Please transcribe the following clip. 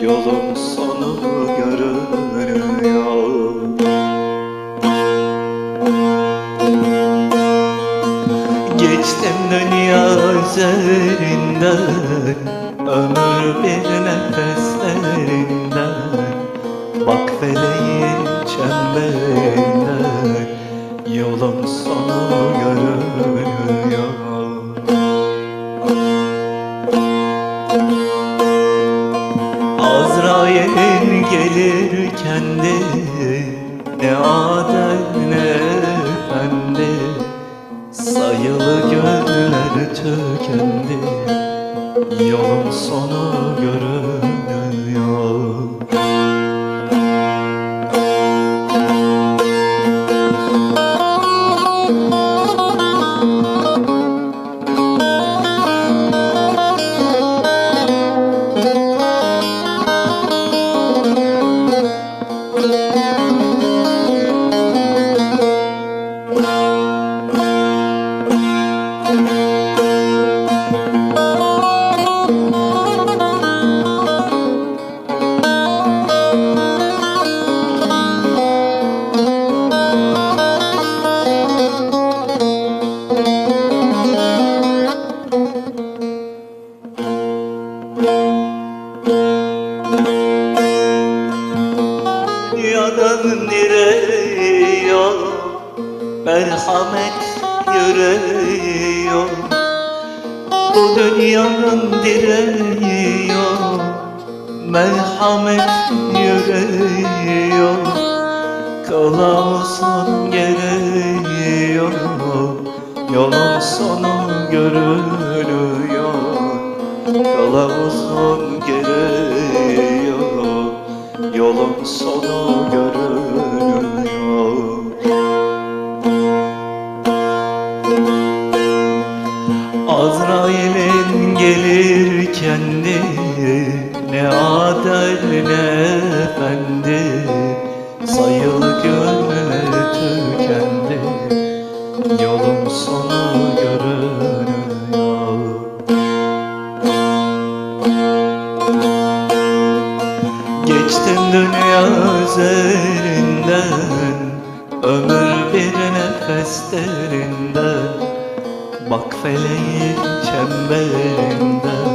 Yolun sonu görünüyor. Geçtim dünya üzerinden Ömür bir nefeslerinden. Bak feleğin çemberinden Yolun sonu gelirken de Ne adel ne efendi Sayılı günler tükendi. Yolun sonu görünüyor Dünyanın direği yok Merhamet yüreği yok Bu dünyanın direği yok Merhamet yüreği yok Kılavuzun gereği yok Yolun sonu Kılavuzun gereği yok Yolun sonu görünüyor. Azrail'in gelirken de Ne adel ne efendi Sayılı günler Geçtim dünya üzerinden. Ömür bir nefeslerinden Bak feleğin çemberinden